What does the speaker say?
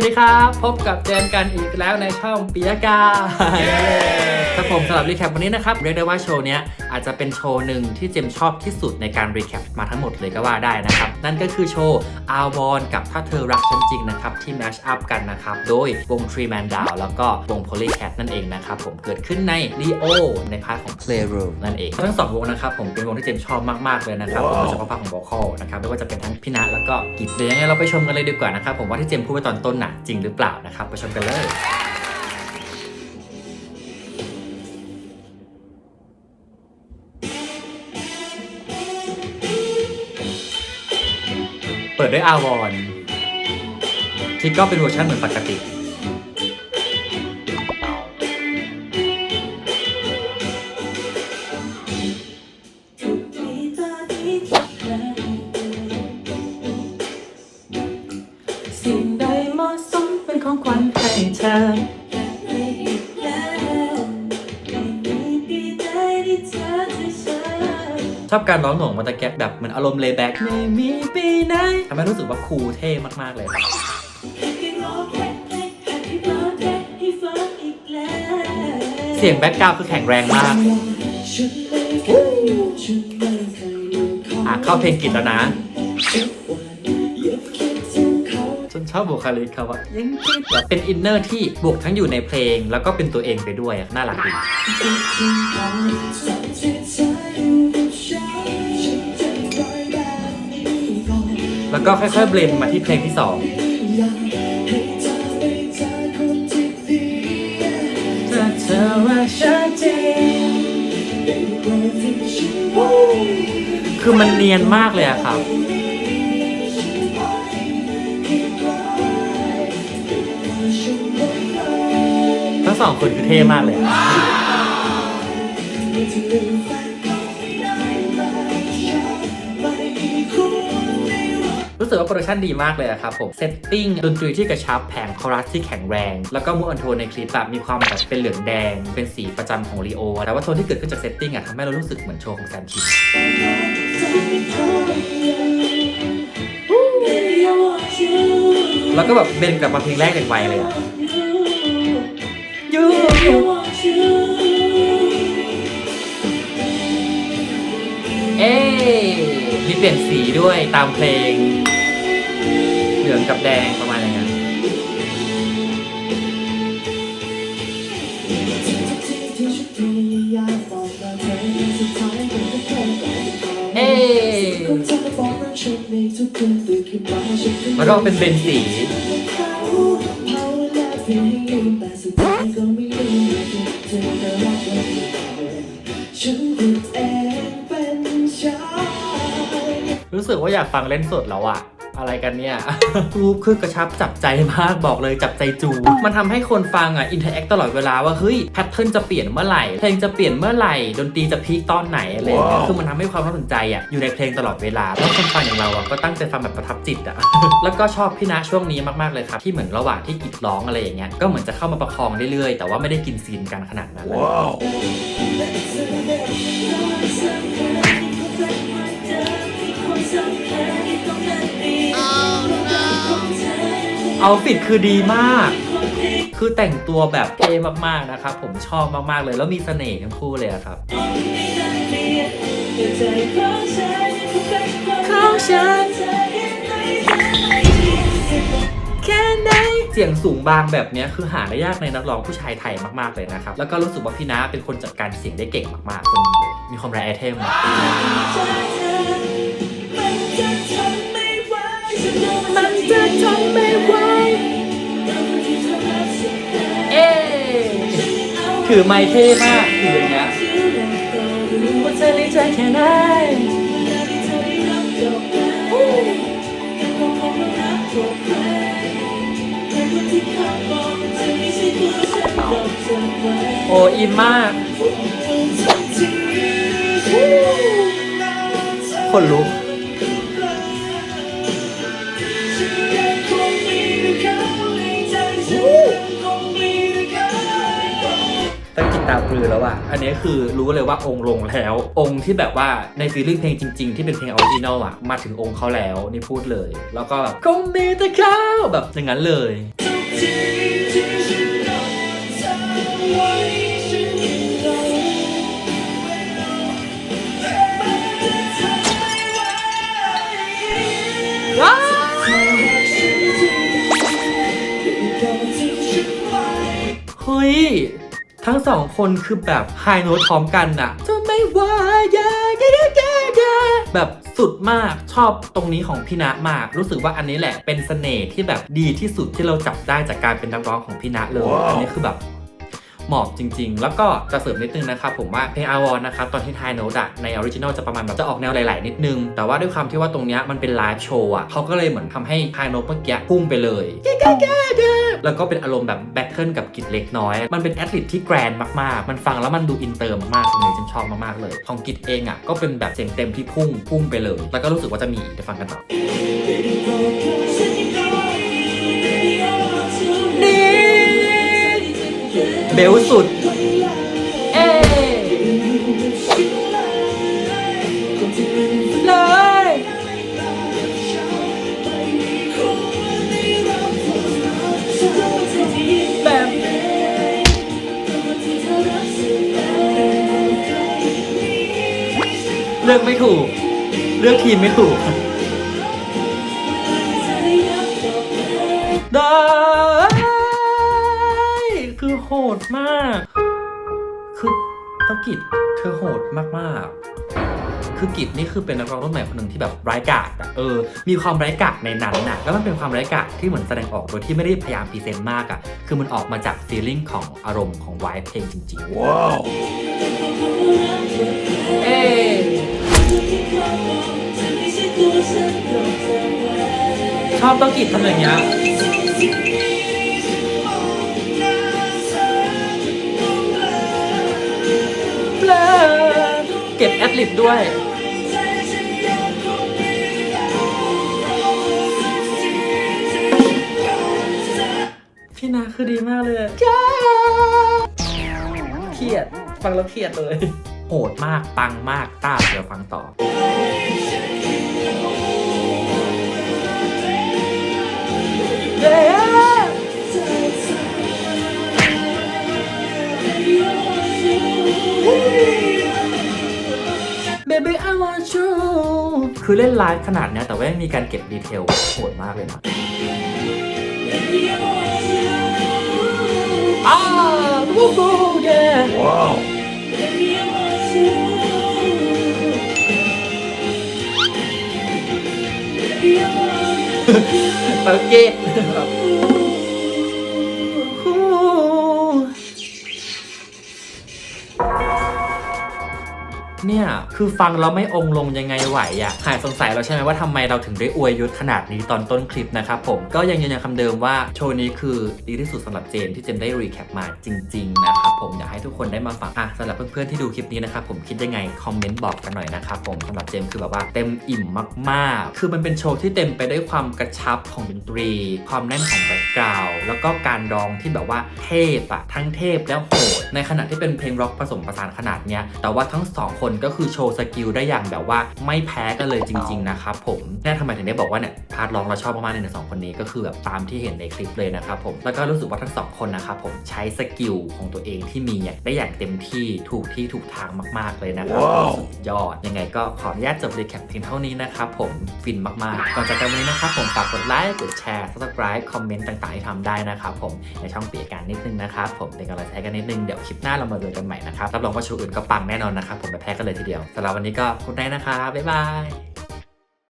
วัสดีครับ พบกับเจนกันอีกแล้วในช่องปิยกาครับผมสำหรับรีแคปวันนี้นะครับ เรียกได้ว่าโชว์เนี้ยอาจจะเป็นโชว์หนึ่งที่เจมชอบที่สุดในการรีแคปมาทั้งหมดเลยก็ว่าได้นะครับ นั่นก็คือโชว์อาวอนกับถ้าเธอรักฉันจริงนะครับ ที่แมชอัพกันนะครับ โดยวง Tree Man Down แล้วก็วง Polycat นั่นเองนะครับ ผมเกิดขึ้นใน Leo ในพาร์ทของ Playroom นั่นเอง ทั้งสองวงนะครับผมเป็นวงที่เจมชอบมากๆเลยนะครับโดยเฉพาะพาร์ทของ vocal นะครับไม่ว่าจะเป็นทั้งพี่ณะแล้วก็กิจเดี๋ยวยังไงเราไปชมกันเลยดีกว่านะครับผมว่าที่เจมพูดไปตอนต้นน่ะจริงหรือเปล่านะครับไปชมกันเลย เปิดด้วยอาวอนที่ก็เป็นเวอร์ชันเหมือนปกติ ชอบการร้องหน่วงมันตะแกะแบบเหมือนอารมณ์เล y b แบ็กไม่มีปีไหนทำให้รู้สึกว่าคูลเท่มากๆเลยครับเสียงแบ็กกราวด์คือแข็งแรงมาก อะเข้าเพลงกิจแล้วนะฉันชอบบุคลิกเขาอะยังคิดแบบเป็นอินเนอร์ที่บวกทั้งอยู่ในเพลง แล้วก็เป็นตัวเองไปด้วยอะน่ารักดี แล้วก็ค่อยๆเบลนมาที่เพลงที่สองเธอว่าฉันจริงคือมันเนียนมากเลยอะครับ ทั้งสองคนคือเท่มากเลยอะ สึกว่าโปรดักชันดีมากเลยอะครับผมเซตติ้งดนตรีที่กระชับแผงคอรัสที่แข็งแรง แล้วก็มูอันโทนในคลิปแบบมีความแบบเป็นเหลืองแดง เป็นสีประจำของลีโอแต่ว่าโทนที่เกิดขึ้นจากเซตติ้งอะทำให้เรารู้สึกเหมือนโชว์ของแซมคิมแล้วก็แบบเบนกลับมาเพลงแรกอย่างไวเลยอะยูเอ๊มีเปลี่ยนสีด้วยตามเพลง ลืองกับแดงประมาณอย่างนั้นเอ๊แล้วก็เป็นเบนสีรู้สึกว่าอยากฟังเล่นสดแล้วอะ อะไรกันเนี่ยรูปคือกระชับจับใจมากบอกเลยจับใจจู มันทำให้คนฟังอะอินเทอร์แอคตลอดเวลาว่าเฮ้ยแพทเทิร์นจะเปลี่ยนเมื่อไหร่เพลงจะเปลี่ยนเมื่อไหร่ดนตรีจะพีคตอนไหนอะไรอย่างเงี้ยคือมันทำให้ความน่าสนใจอะอยู่ในเพลงตลอดเวลาแล้วคนฟังอย่างเราอะก็ตั้งใจฟังแบบประทับจิตอะแล้วก็ชอบพี่ณช่วงนี้มากๆเลยครับที่เหมือนระหว่างที่กิดร้องอะไรอย่างเงี้ยก็เหมือนจะเข้ามาประคองเรื่อยๆแต่ว่าไม่ได้กินซีนกันขนาดนั้นเอาปิดคือดีมาก คือแต่งตัวแบบเท่มากๆนะครับ ผมชอบมากๆเลย แล้วมีเสน่ห์ทั้งคู่เลยอะครับของฉันแค่ไหนเสียงสูงบางแบบเนี้ยคือหาได้ยากในนักร้องผู้ชายไทยมากๆเลยนะครับ แล้วก็รู้สึกว่าพี่น้าเป็นคนจัดการเสียงได้เก่งมากๆคนนี้เลยมีความแรไอเทมมันจะทนไม่ไหว ถือไม้เท่มากถืออย่างเงี้ยว่าเธอดีใจแค่ไหนโอ้อินมาก คนลุก ต่กิสึกตาปลือแล้วอะอันนี้คือรู้เลยว่าองค์ลงแล้ว องค์ที่แบบว่าในฟีลลิ่งเพลงจริง ๆ ที่เป็นเพลงออริจินอลอะมาถึงองค์เขาแล้วนี่พูดเลย แล้วก็แบบคงมีแต่เขาแบบอย่างนั้นเลยเฮ้ย ทั้งสองคนคือแบบไฮโน้ตพร้อมกันอะจะไม่ว่าอย่าอย่าอย่าอย่าอย่าแบบสุดมากชอบตรงนี้ของพี่ณมาก รู้สึกว่าอันนี้แหละเป็นเสน่ห์ที่แบบดีที่สุดที่เราจับได้จากการเป็นนักร้องของพี่ณเลย อันนี้คือแบบเหมาะจริง ๆ แล้วก็จะเสริมนิดนึงนะครับผมว่าเพลงอาวอนนะครับตอนที่ไฮโน้ตอะในออริจินอลจะประมาณแบบจะออกแนวหลาย ๆ นิดนึง แต่ว่าด้วยความที่ว่าตรงเนี้ยมันเป็นไลฟ์โชว์อะเขาก็เลยเหมือนทำให้ไฮโน้ตเมื่อกี้พุ่งไปเลย แล้วก็เป็นอารมณ์แบบแบทเทิลกับกิจเล็กน้อย มันเป็นแอดลิทที่แกรนด์มากๆ มันฟังแล้วมันดูอินเตอร์มากๆตรงนี้ฉันชอบมากๆเลย ของกิจเองอะก็เป็นแบบเสียงเต็มที่พุ่งพุ่งไปเลย แล้วก็รู้สึกว่าจะมีอีกเดี๋ยวฟังกันต่อเบลสุด ลือกไม่ถูก เลือกทีมไม่ถูกได้ คือโหดมาก คือตะกิดเธอโหดมากๆ คือกิจนี่คือเป็นนักร้องรุ่นใหม่คนหนึ่งที่แบบไร้ายกาดอะเออ มีความไร้ายกาดในนั้นนะแล้วมันเป็นความไร้ายกาดที่เหมือนแสดงออกโดยที่ไม่ได้พยายามพรีเซนต์มากอะคือมันออกมาจากฟีลลิ่งของอารมณ์ของไวท์เพลงจริงๆว้าว ชอบตะกิดทำอย่างเงี้ยเบลอเก็บแอดลิบด้วยพี่นาคือดีมากเลยอะเครียด ฟังแล้วเครียดเลย โหดมาก ปังมาก ต้าเดี๋ยวฟังต่อ คือเล่นไลฟ์ขนาดเนี้ยแต่ว่ายังมีการเก็บดีเทลโหดมากเลยนะอ้าววู้ฮู้เย้ว้าวเปิดเก เนี่ย คือฟังแล้วไม่องลงยังไงไหวอะ่ะหายสงสัยแล้วใช่ไหมว่าทำไมเราถึงได้อวยยศขนาดนี้ตอนต้นคลิปนะครับผม ก็ยังยืนยันคำเดิมว่าโชว์นี้คือดีที่สุดสำหรับเจนที่เจนได้รีแคปมาจริงๆนะครับผมอยากให้ทุกคนได้มาฟังอะสำหรับเพื่อนๆที่ดูคลิปนี้นะครับผมคิดยังไงคอมเมนต์บอกกันหน่อยนะครับผมสำหรับเจมคือแบบว่าเต็มอิ่มมากๆ คือมันเป็นโชว์ที่เต็มไปด้วยความกระชับของดนตรี ความแน่นของแบ็กกราวด์แล้วก็การร้องที่แบบว่าเทพอะทั้งเทพและโหดในขณะที่เป็นเพลงร็อกผสมผสานขนาดเนี้ยแต่ว่าทั้งสองคนก็คือโชว์สกิลได้อย่างแบบว่าไม่แพ้กันเลยจริง ๆ นะครับผมแน่ทำไมถึงได้บอกว่าเนี่ยพาร์ทร้องเราชอบมากๆในสองคนนี้ก็คือแบบตามที่เห็นในคลิปเลยนะครับผมแล้วก็รู้สึกว่าทั้งสองคนนะครับผมใช้สกิลของตัวเองที่มีอย่างได้อย่างเต็มที่ถูกที่ถูกทางมากๆเลยนะครับสุดยอด ยังไงก็ขออนุญาตจบรีแคปเพียงเท่านี้นะครับผมฟินมากๆ ก่อนจากกันวันนี้นะครับผมฝากกดไลค์กดแชร์ subscribe คอมเมนต์ต่างๆที่ทำได้นะครับผมในช่องเปียการนิดนึงนะครับผมเป็นกำลังใจกันนิดนึงเดี๋ยวคลิปหน้าเรามาเจอกันใหม่นะครับรับรองว่าโชว์อื่นก็ปังแน่นอนนะครับผมไม่แพ้กันเลยทีเดียวสำหรับวันนี้ก็คุณได้นะครับบ๊ายบาย